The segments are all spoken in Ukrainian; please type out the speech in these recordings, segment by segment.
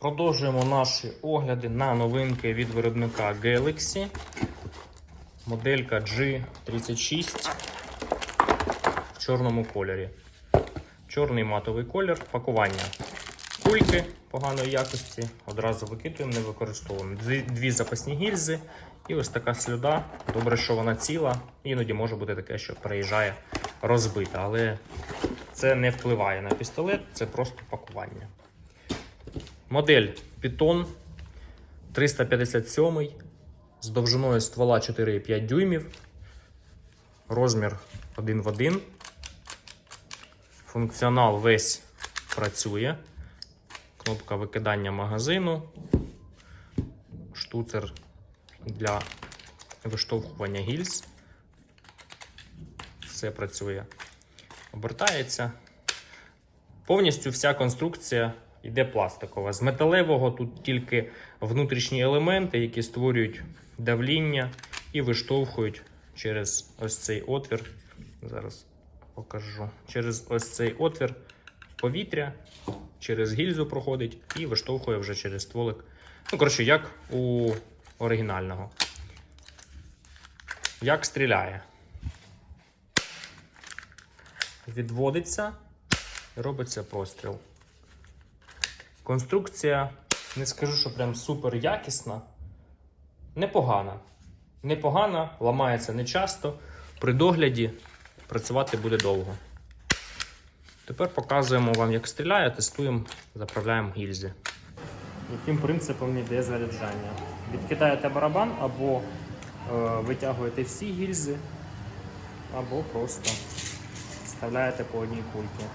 Продовжуємо наші огляди на новинки від виробника Galaxy. Моделька G36 в чорному кольорі. Чорний матовий колір, пакування. Кульки поганої якості. Одразу викидуємо, не використовуємо. Дві, дві запасні гільзи і ось така слюда. Добре, що вона ціла. Іноді може бути таке, що приїжджає розбита, але це не впливає на пістолет, це просто пакування. Модель Python 357 з довжиною ствола 4,5 дюймів. Розмір 1 в 1. Функціонал весь працює. Кнопка викидання магазину. Штуцер для виштовхування гільз. Все працює. Обертається. Повністю вся конструкція йде пластикова. З металевого тут тільки внутрішні елементи, які створюють давління і виштовхують через ось цей отвір. Зараз покажу. Через ось цей отвір повітря, через гільзу проходить і виштовхує вже через стволик. Ну, коротше, як у оригінального. Як стріляє. Відводиться робиться простріл. Конструкція, не скажу, що прям супер якісна. Непогана. Непогана, ламається не часто. При догляді працювати буде довго. Тепер показуємо вам, як стріляє, тестуємо, заправляємо гільзи. Яким принципом йде заряджання? Відкидаєте барабан або е, витягуєте всі гільзи, або просто вставляєте по одній кульці.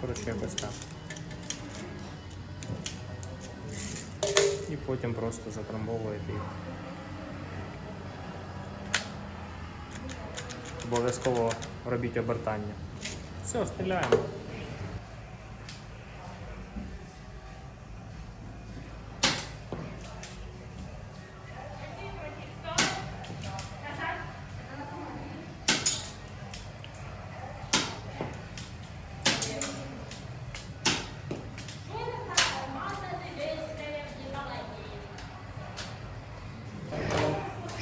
Коротше, якось так. І потім просто затрамбовуєте їх. Обов'язково робіть обертання. Все, стріляємо.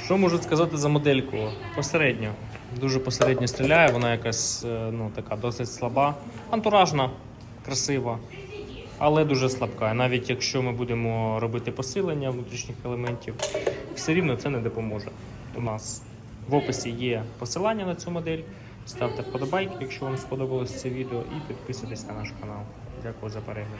Що можу сказати за модельку? Посередньо. Дуже посередньо стріляє, вона якась е, ну, така досить слаба, антуражна, красива, але дуже слабка. Навіть якщо ми будемо робити посилення внутрішніх елементів, все рівно це не допоможе. У нас в описі є посилання на цю модель. Ставте вподобайки, якщо вам сподобалось це відео, і підписуйтесь на наш канал. Дякую за перегляд.